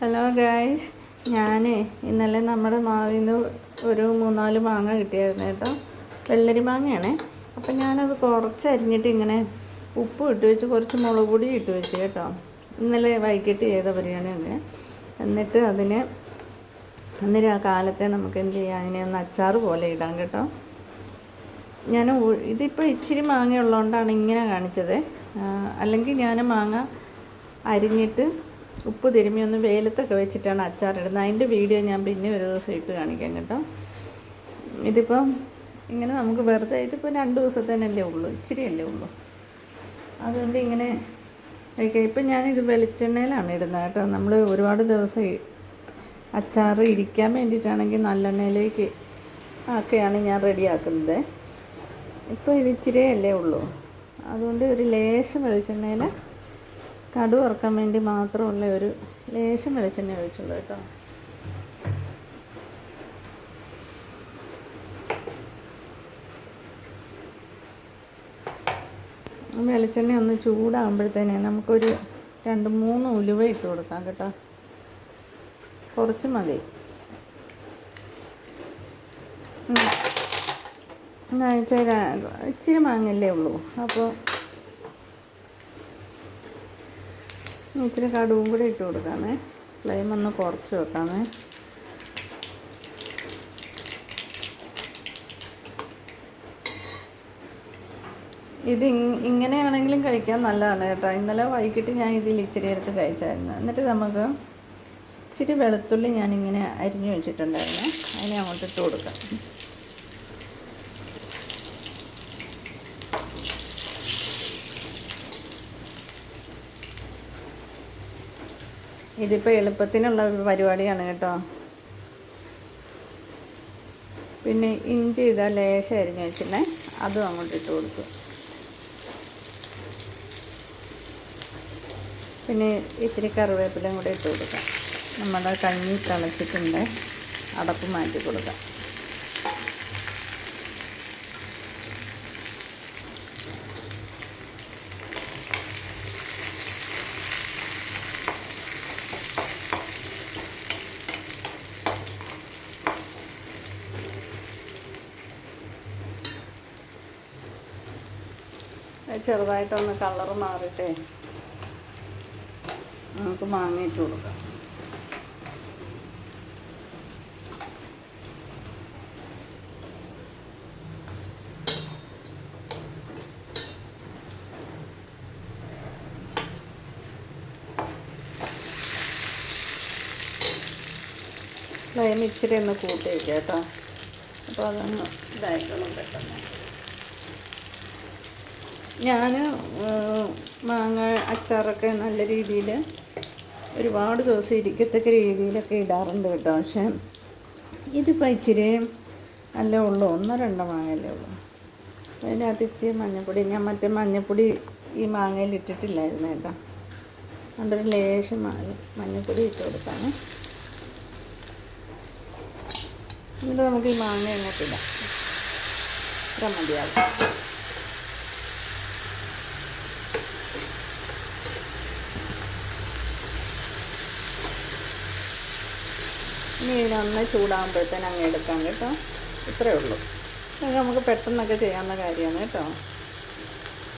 Hello guys ഞാൻ ഇന്നലെ നമ്മുടെ മാവിൽ നിന്ന് ഒരു മൂന്നാൽ മാങ്ങ കിട്ടിയായിരുന്നു കേട്ടോ. വെള്ളരി മാങ്ങയാണേ. അപ്പം ഞാനത് കുറച്ച് അരിഞ്ഞിട്ട് ഇങ്ങനെ ഉപ്പ് ഇട്ട് വെച്ച് കുറച്ച് മുളക് പൊടി ഇട്ട് വെച്ച് കേട്ടോ. ഇന്നലെ വൈകിട്ട് ചെയ്ത പരിപാടിയാണ് എന്നിട്ട് അതിന് അന്നേരം ആ കാലത്തെ നമുക്ക് എന്ത് ചെയ്യാം? അതിനെ ഒന്ന് അച്ചാറ് പോലെ ഇടാം കേട്ടോ. ഞാൻ ഇതിപ്പോൾ ഇച്ചിരി മാങ്ങ ഉള്ളതുകൊണ്ടാണ് ഇങ്ങനെ കാണിച്ചത്. അല്ലെങ്കിൽ ഞാൻ മാങ്ങ അരിഞ്ഞിട്ട് ഉപ്പ് തിരുമ്മി ഒന്ന് വെയിലത്തൊക്കെ വെച്ചിട്ടാണ് അച്ചാറിടുന്നത്. അതിന്റെ വീഡിയോ ഞാൻ പിന്നെ ഒരു ദിവസം ഇട്ട് കാണിക്കാം കേട്ടോ. ഇതിപ്പം ഇങ്ങനെ നമുക്ക് വെറുതെ ഇതിപ്പോൾ രണ്ട് ദിവസത്തേനല്ലേ ഉള്ളൂ ഇച്ചിരിയല്ലേ ഉള്ളൂ. അതുകൊണ്ട് ഇങ്ങനെ വയ്ക്കുക ഇപ്പം ഞാനിത് വെളിച്ചെണ്ണയിലാണ് ഇടുന്നത് കേട്ടോ. നമ്മൾ ഒരുപാട് ദിവസം അച്ചാർ ഇരിക്കാൻ വേണ്ടിയിട്ടാണെങ്കിൽ നല്ലെണ്ണയിലേക്ക് ഒക്കെയാണ് ഞാൻ റെഡിയാക്കുന്നത്. ഇപ്പോൾ ഇത് ഇച്ചിരിയല്ലേ ഉള്ളൂ. അതുകൊണ്ട് ഒരു ലേശം വെളിച്ചെണ്ണയിൽ കടു ഉറക്കാൻ വേണ്ടി മാത്രമുള്ള ഒരു ലേശം വെളിച്ചെണ്ണ ഒഴിച്ചുള്ളൂ കേട്ടോ. വെളിച്ചെണ്ണ ഒന്ന് ചൂടാകുമ്പോഴത്തേനെ നമുക്കൊരു രണ്ട് മൂന്ന് ഉലുവ ഇട്ട് കൊടുക്കാം കേട്ടോ. കുറച്ച് മതി. ഇച്ചിരി മാങ്ങല്ലേ ഉള്ളൂ. അപ്പോൾ ഇച്ചിരി കടുവും കൂടി ഇട്ട് കൊടുക്കാമേ. ഫ്ലെയിം ഒന്ന് കുറച്ച് വെക്കാമേ. ഇത് ഇങ്ങനെയാണെങ്കിലും കഴിക്കാൻ നല്ലതാണ് കേട്ടോ. ഇന്നലെ വൈകിട്ട് ഞാൻ ഇതിൽ ഇച്ചിരി എടുത്ത് കഴിച്ചായിരുന്നു. എന്നിട്ട് നമുക്ക് ഇച്ചിരി വെളുത്തുള്ളി ഞാനിങ്ങനെ അരിഞ്ഞു വെച്ചിട്ടുണ്ടായിരുന്നു. അതിനെ അങ്ങോട്ട് ഇട്ട് കൊടുക്കാം. ഇതിപ്പോൾ എളുപ്പത്തിനുള്ള ഒരു പരിപാടിയാണ് കേട്ടോ. പിന്നെ ഇഞ്ചി ഇതാ ലേശം അരിഞ്ഞ് അതും അങ്ങോട്ട് ഇട്ട് കൊടുത്തു. പിന്നെ ഇത്തിരി കറിവേപ്പിലയും കൂടെ ഇട്ട് കൊടുക്കാം. നമ്മുടെ കഞ്ഞി തിളച്ചിട്ടുണ്ട്. അടപ്പ് മാറ്റി കൊടുക്കാം. ചെറുതായിട്ടൊന്ന് കളർ മാറിയിട്ടേ നമുക്ക് മാങ്ങ ഇട്ട് കൊടുക്കാം ഫ്ലെയിം ഇച്ചിരി ഒന്ന് കൂട്ടി കേട്ടോ. അപ്പോൾ അതൊന്ന് ഇതായിക്കോളും പെട്ടെന്ന്. ഞാൻ മാങ്ങ അച്ചാറൊക്കെ നല്ല രീതിയിൽ ഒരുപാട് ദിവസം ഇരിക്കത്തക്ക രീതിയിലൊക്കെ ഇടാറുണ്ട് കേട്ടോ. പക്ഷേ ഇതിപ്പോൾ ഇച്ചിരി അല്ലേ ഉള്ളൂ. ഒന്നോ രണ്ടോ മാങ്ങയല്ലേ ഉള്ളൂ. അതിനകത്ത് ഇച്ചിരി മഞ്ഞപ്പൊടി. ഞാൻ മറ്റേ മഞ്ഞപ്പൊടി ഈ മാങ്ങയിൽ ഇട്ടിട്ടില്ലായിരുന്നു കേട്ടോ. അതുകൊണ്ടൊരു ലേശം മ- മഞ്ഞപ്പൊടി ഇട്ട് കൊടുക്കാൻ എന്നിട്ട് നമുക്ക് ഈ മാങ്ങ ഇടാം. ഇത്ര മതിയാവും. ഇനി ഇതിനൊന്ന് ചൂടാകുമ്പോഴത്തേന് അങ്ങ് എടുക്കാം കേട്ടോ. ഇത്രയേ ഉള്ളൂ. നമുക്ക് പെട്ടെന്നൊക്കെ ചെയ്യാവുന്ന കാര്യമാണ് കേട്ടോ.